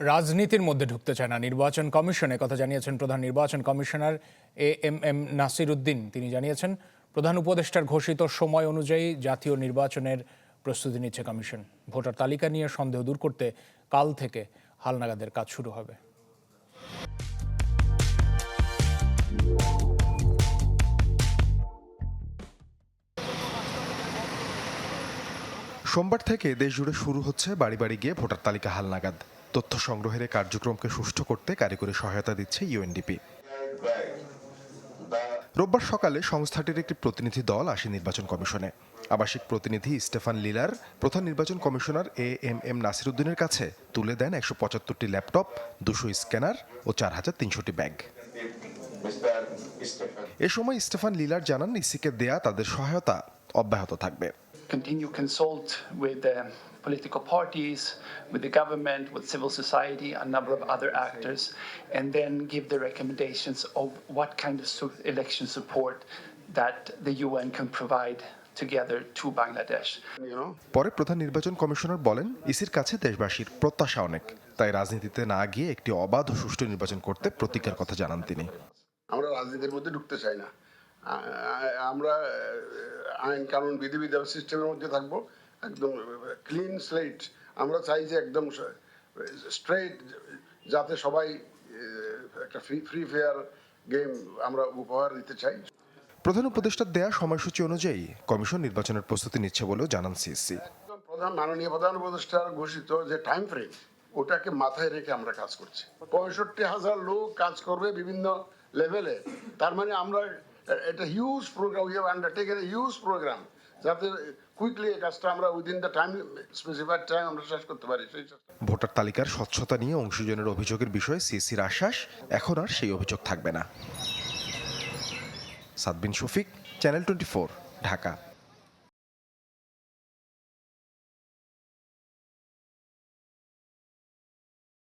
রাজনীতির মধ্যে ঢুকতে চায় না। নির্বাচন কমিশনে কথা জানিয়েছেন প্রধান নির্বাচন commissioner A M M Nasir Uddin. তিনি জানিয়েছেন, প্রধান উপদেষ্টার ঘোষিত সময় অনুযায়ী জাতীয় নির্বাচনের প্রস্তুতি নিচ্ছে কমিশন। ভোটার তালিকা নিয়ে সন্দেহ দূর করতে কাল থেকে হালনাগাদের কাজ শুরু হবে। সোমবার থেকে দেশজুড়ে শুরু হচ্ছে বাড়ি বাড়ি গিয়ে ভোটার তালিকা হালনাগাদ। তথ্য সংগ্রহের কার্যক্রমকে সুষ্ঠু করতে কারিগরি সহায়তা দিচ্ছে ইউএনডিপি। রোববার সকালে সংস্থাটির একটি প্রতিনিধি দল আসে নির্বাচন কমিশনে। আবাসিক প্রতিনিধি স্টেফান লিলার, প্রধান নির্বাচন কমিশনার এ এম এম নাসিরুদ্দিনের কাছে তুলে দেন একশো পঁচাত্তরটি ল্যাপটপ, দুশো স্ক্যানার ও চার হাজার তিনশোটি ব্যাগ। এ সময় স্টেফান লিলার জানান ইসিকে দেয়া তাদের সহায়তা অব্যাহত থাকবে। Continue consult with the political parties, with the government, with civil society, a number of other actors, and then give the recommendations of what kind of su- election support that the UN can provide together to Bangladesh. পরে প্রধান নির্বাচন commissioner বলেন ইসির কাছে দেশবাসীর প্রত্যাশা অনেক তাই রাজনীতিতে না গিয়ে একটি অবাধ ও সুষ্ঠু নির্বাচন করতে প্রতিজ্ঞার কথা জানান তিনি আমরা রাজনীতির মধ্যে ঢুকতে চাই না আমরা আইন কানুন বিধিবিধান সিস্টেমের মধ্যে থাকব একদম ক্লিন স্লেট আমরা চাই যে একদম স্ট্রেট যাতে সবাই একটা ফ্রি ফ্রি ফেয়ার গেম আমরা উপহার দিতে চাই। প্রধান উপদেষ্টার দেয়া সময়সূচি অনুযায়ী কমিশন নির্বাচনের প্রস্তুতি নিচ্ছে বলেও জানান সিএসসি প্রধান মাননীয় প্রধান উপদেষ্টার ঘোষিত যে টাইম ফ্রেম ওটাকে মাথায় রেখে আমরা কাজ করছি। পঁয়ষট্টি হাজার লোক কাজ করবে বিভিন্ন লেভেলে তার মানে আমরা এটা huge programme we have undertaken huge programme যাতে কুইকলি এই কাজটা আমরা within the time specified time আমরা শেষ করতে পারি ভোটার তালিকার স্বচ্ছতা নিয়ে অংশজনের অভিযোগের বিষয়ে সিসির আশ্বাস, এখন আর সেই অভিযোগ থাকবে না। Sadbin Shafiq channel twenty Dhaka.